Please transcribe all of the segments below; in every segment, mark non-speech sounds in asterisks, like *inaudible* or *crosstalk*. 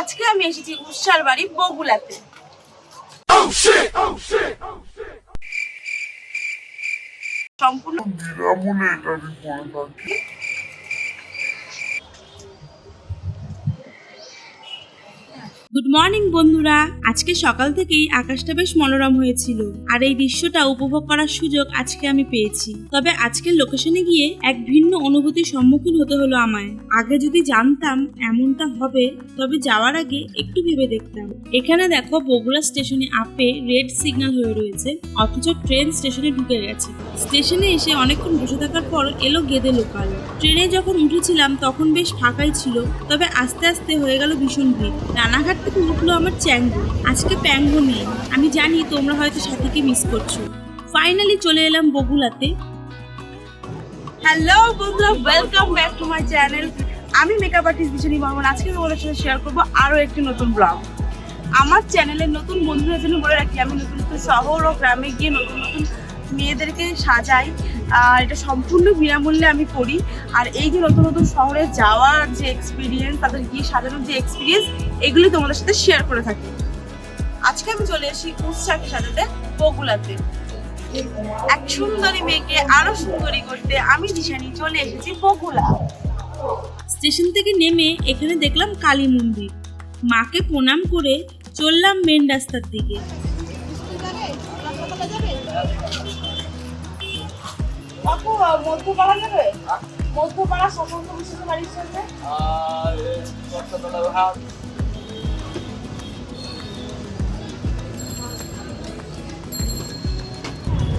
আজকে আমি এসেছি উৎসার বাড়ি বগুলাতে। সম্পূর্ণ বিনামূল্যে এটা আমি করে থাকি গুড মর্নিং বন্ধুরা। আজকে সকাল থেকেই আকাশটা বেশ মনোরম হয়েছিল। আর এই দৃশ্যটা উপভোগ করার সুযোগ আজকে আমি পেয়েছি। তবে আজকের লোকেশনে গিয়ে এক ভিন্ন অনুভূতির সম্মুখীন হতে হলো আমায়। আগে যদি জানতাম এমনটা হবে, তবে যাওয়ার আগে একটু ভেবে দেখতাম। এখানে দেখো বগুড়া স্টেশনে আপে রেড সিগন্যাল হয়ে রয়েছে, অথচ ট্রেন স্টেশনে ঢুকে গেছে। স্টেশনে এসে অনেকক্ষণ বসে থাকার পর এলো গেদে লোকাল। ট্রেনে যখন উঠেছিলাম, তখন বেশ ফাঁকাই ছিল, তবে আস্তে আস্তে হয়ে গেল ভীষণ ভিড়। রানাঘাট থেকে উঠল আমার চ্যাঙ্গো। আজকে প্যাঙ্গো নেই। আমি জানি তোমরা হয়তো সাথীকে মিস করছ। ফাইনালি চলে এলাম বগুলাতে। হ্যালো বন্ধুরা welcome back to my channel আমি মেকআপ আর্টিস্ট বিশানী বর্মন। আজকে তোমাদের সাথে শেয়ার করব আরও একটি নতুন ব্লগ আমার চ্যানেলের নতুন বন্ধুদের জন্য বলে রাখি, আমি নতুন নতুন শহর ও গ্রামে গিয়ে নতুন নতুন মেয়েদেরকে সাজাই। আর এটা সম্পূর্ণ বিনামূল্যে আমি করি। আর এই যে নতুন নতুন শহরে যাওয়ার যে এক্সপিরিয়েন্স তাদের গিয়ে সাজানোর যে এক্সপিরিয়েন্স এগুলি তোমাদের সাথে শেয়ার করে থাকি। আজকে আমি চলে এসেছি উৎসাহকে সাজাতে বগুলাতে এক সুন্দরী মেয়েকে আরও সুন্দরী করতে আমি দিশানি চলে এসেছি বগুলা স্টেশন থেকে নেমে এখানে দেখলাম কালী মন্দির। মাকে প্রণাম করে চললাম মেন রাস্তার দিকে। আপু মধ্যপাড়া যাবে মধ্যপাড়া স্বতন্ত্র বিশেষ বাড়ির সামনে?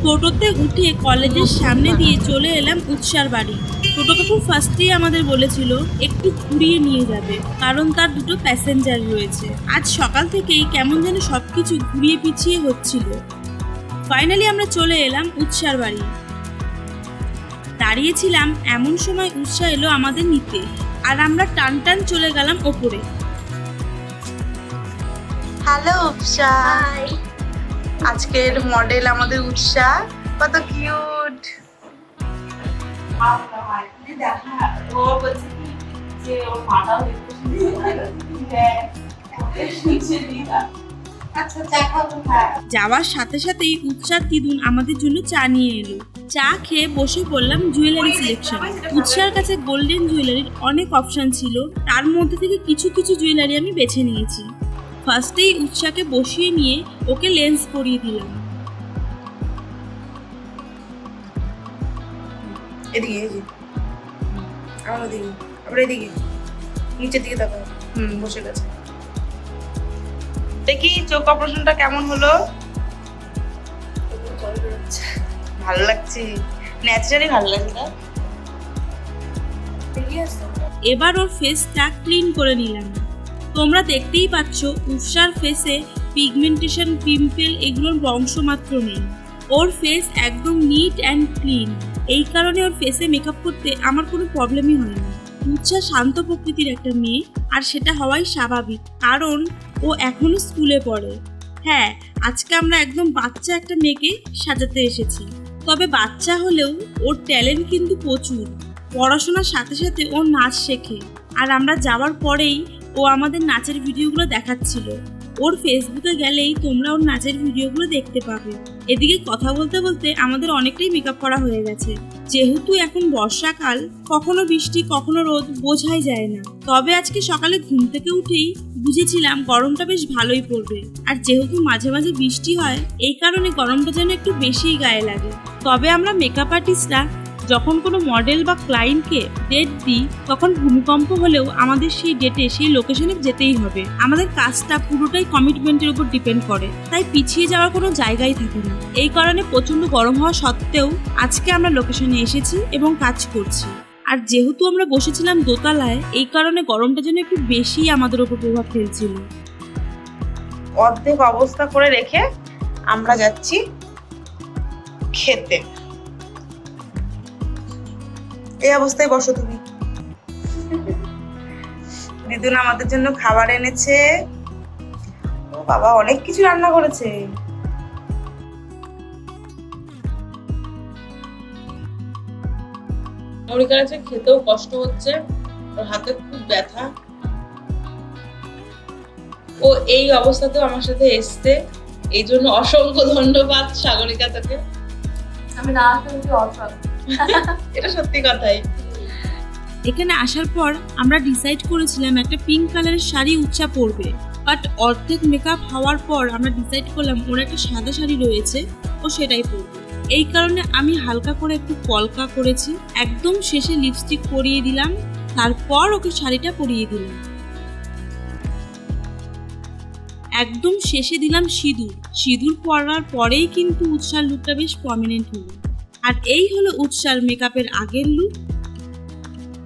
টোটোতে উঠে কলেজের সামনে দিয়ে চলে এলাম উৎসার বাড়ি। টোটো কাকু ফার্স্টেই আমাদের বলেছিল একটু ঘুরিয়ে নিয়ে যাবে কারণ তার দুটো প্যাসেঞ্জার রয়েছে। আজ সকাল থেকেই কেমন যেন সব কিছু ঘুরিয়ে পিছিয়ে হচ্ছিল। ফাইনালি আমরা চলে এলাম উৎসার বাড়ি। দাঁড়িয়েছিলাম এমন সময় উৎসাহ এলো আমাদের নিতে। আর আমরা টান টান চলে গেলাম ওপরে। হ্যালো উপসা আজকের মডেল আমাদের উৎসাহ কত কিউট। যাওয়ার সাথে সাথেই উৎসার দিদুন আমাদের জন্য চা নিয়ে এলো। চা খেয়ে বসে পড়লাম জুয়েলারি সিলেকশন উৎসার কাছে গোল্ডেন জুয়েলারির অনেক অপশন ছিল। তার মধ্যে থেকে কিছু কিছু জুয়েলারি আমি বেছে নিয়েছি। ফার্স্টেই উৎসাকে বসিয়ে নিয়ে ওকে লেন্স পরিয়ে দিলাম। এদিকে এদিকে আমার ওদিকে। আবার এদিকে। নিচের দিকে দেখো হুম। বসে গেছে। দেখি চোখ অপারেশনটা কেমন হলো? ভালো লাগছে। ন্যাচারালি ভালো লাগছে এবার ওর ফেসটা ক্লিন করে নিলাম। তোমরা দেখতেই পাচ্ছ উৎসার ফেসে পিগমেন্টেশন পিম্পল এগুলোর বংশ মাত্র নেই। ওর ফেস একদম নিট অ্যান্ড ক্লিন এই কারণে ওর ফেসে মেকআপ করতে আমার কোনো প্রবলেমই হয় না। উৎসাহ শান্ত প্রকৃতির একটা মেয়ে, আর সেটা হওয়াই স্বাভাবিক। কারণ ও এখনও স্কুলে পড়ে। হ্যাঁ আজকে আমরা একদম বাচ্চা একটা মেয়েকে সাজাতে এসেছি। তবে বাচ্চা হলেও ওর ট্যালেন্ট কিন্তু প্রচুর। পড়াশোনার সাথে সাথে ও নাচ শেখে। আর আমরা যাওয়ার পরেই ও আমাদের নাচের ভিডিওগুলো দেখাচ্ছিল। ওর ফেসবুকে গেলেই তোমরা ওর নাচের ভিডিওগুলো দেখতে পাবে। এদিকে কথা বলতে বলতে আমাদের অনেকটাই মেকআপ করা হয়ে গেছে। যেহেতু এখন বর্ষাকাল, কখনো বৃষ্টি, কখনো রোদ বোঝাই যায় না। তবে আজকে সকালে ঘুম থেকে উঠেই বুঝেছিলাম গরমটা বেশ ভালোই পড়বে। আর যেহেতু মাঝে মাঝে বৃষ্টি হয়, এই কারণে গরমটা যেন একটু বেশিই গায়ে লাগে। তবে আমরা মেকআপ আর্টিস্টরা যখন কোনো মডেল বা ক্লায়েন্টকে ডেট দিই, তখন ভূমিকম্প হলেও আমাদের সেই ডেটে সেই লোকেশনে যেতেই হবে। আমাদের কাজটা পুরোটাই কমিটমেন্টের উপর ডিপেন্ড করে। তাই পিছিয়ে যাওয়ার কোনো জায়গাই থাকে না। এই কারণে প্রচণ্ড গরম হওয়া সত্ত্বেও আজকে আমরা লোকেশনে এসেছি এবং কাজ করছি। আর যেহেতু আমরা বসেছিলাম দোতলায়, এই কারণে গরমটা যেন একটু বেশি আমাদের উপর প্রভাব ফেলছিল। অর্ধেক অবস্থা করে রেখে আমরা যাচ্ছি খেতে। এই অবস্থায় বসো তুমি। দিদুন আমাদের জন্য খাবার এনেছে। ও বাবা অনেক কিছু রান্না করেছে। মরিকার আছে খেতেও কষ্ট হচ্ছে ওর হাতে খুব ব্যথা। ও এই অবস্থাতেও আমার সাথে এসছে এই জন্য অসংখ্য ধন্যবাদ সাগরিকা তোকে। আমি না আসলে অসৎ *laughs* এটা সত্যি কথাই। এখানে আসার পর আমরা ডিসাইড করেছিলাম একটা পিঙ্ক কালারের শাড়ি উচ্চা পরবে। বাট অর্ধেক মেকআপ হওয়ার পর আমরা ডিসাইড করলাম ওর একটা সাদা শাড়ি রয়েছে, ও সেটাই পরবে। এই কারণে আমি হালকা করে একটু কলকা করেছি, একদম শেষে লিপস্টিক পরিয়ে দিলাম, তারপর ওকে শাড়িটা পরিয়ে দিলাম। একদম শেষে দিলাম সিঁদুর। সিঁদুর পরার পরেই কিন্তু উৎসার লুকটা বেশ প্রমিনেন্ট হলো। আর এই হলো উৎসার মেকআপের আগের লুক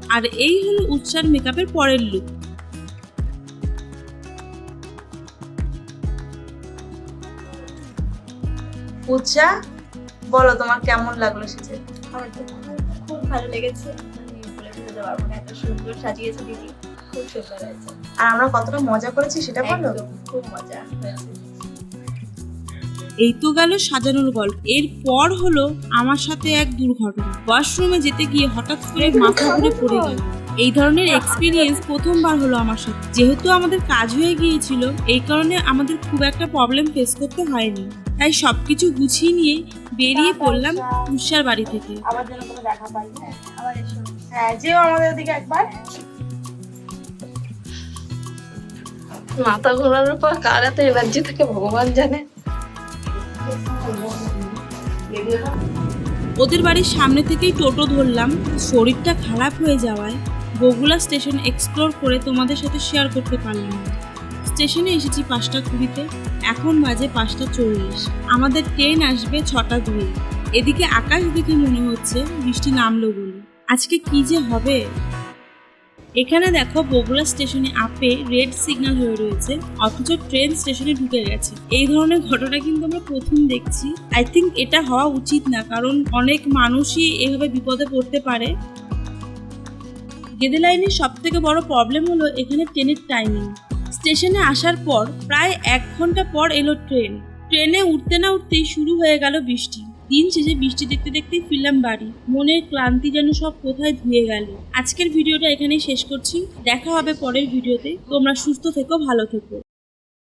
আর এই হলো উৎসার মেকআপের পরের লুক উৎসা বলো তোমার কেমন লাগল সেজে আমার তো খুব ভালো লেগেছে। এত সুন্দর সাজিয়েছে দিদি। খুব সুন্দর হয়েছে। আর আমরা কতটা মজা করেছি সেটা বলো? খুব মজা হয়েছে। এই তো গেল সাজানোর গল্প। এরপর হলো আমার সাথে এক দুর্ঘটনা। ওয়াশরুমে যেতে গিয়ে হঠাৎ করে মাথা ঘুরে পড়ে গেল। এই ধরনের এক্সপিরিয়েন্স প্রথমবার হলো আমার সাথে। যেহেতু আমাদের কাজ হয়ে গিয়েছিল এই কারণে আমাদের খুব একটা প্রবলেম ফেস করতে হয়নি। তাই সবকিছু গুছিয়ে নিয়ে বেরিয়ে পড়লাম উষার বাড়ি থেকে। আবার যেন কোনো দেখা পাই হ্যাঁ আবার এসো। হ্যাঁ যেও আমাদের দিকে একবার। মাথা ঘোরানোর পর কার এত এনার্জি থাকে ভগবান জানে। ওদের বাড়ির সামনে থেকেই টোটো ধরলাম। শরীরটা খারাপ হয়ে যাওয়ায় বগুলা স্টেশন এক্সপ্লোর করে তোমাদের সাথে শেয়ার করতে পারলাম না। স্টেশনে এসেছি পাঁচটা কুড়িতে, এখন বাজে পাঁচটা চল্লিশ। আমাদের ট্রেন আসবে ছটা দুয়ে এদিকে আকাশ দেখে মনে হচ্ছে বৃষ্টি নামলো বলে। আজকে কি যে হবে? এখানে দেখো বগুড়া স্টেশনে আপে রেড সিগন্যাল হয়ে রয়েছে, অথচ ট্রেন স্টেশনে ঢুকে গেছে। এই ধরনের ঘটনা কিন্তু আমরা প্রথম দেখছি। আই থিঙ্ক এটা হওয়া উচিত না, কারণ অনেক মানুষই এভাবে বিপদে পড়তে পারে। গেদে লাইনের সব থেকে বড় প্রবলেম হলো এখানে ট্রেনের টাইমিং স্টেশনে আসার পর প্রায় এক ঘণ্টা পর এলো ট্রেন ট্রেনে উঠতে না উঠতেই শুরু হয়ে গেল বৃষ্টি। দিন শেষে বৃষ্টি দেখতে দেখতে ফিরলাম বাড়ি। মনের ক্লান্তি যেন সব কোথায় ধুয়ে গেল। আজকের ভিডিওটা এখানেই শেষ করছি। দেখা হবে পরের ভিডিওতে। তোমরা সুস্থ থেকো, ভালো থেকো।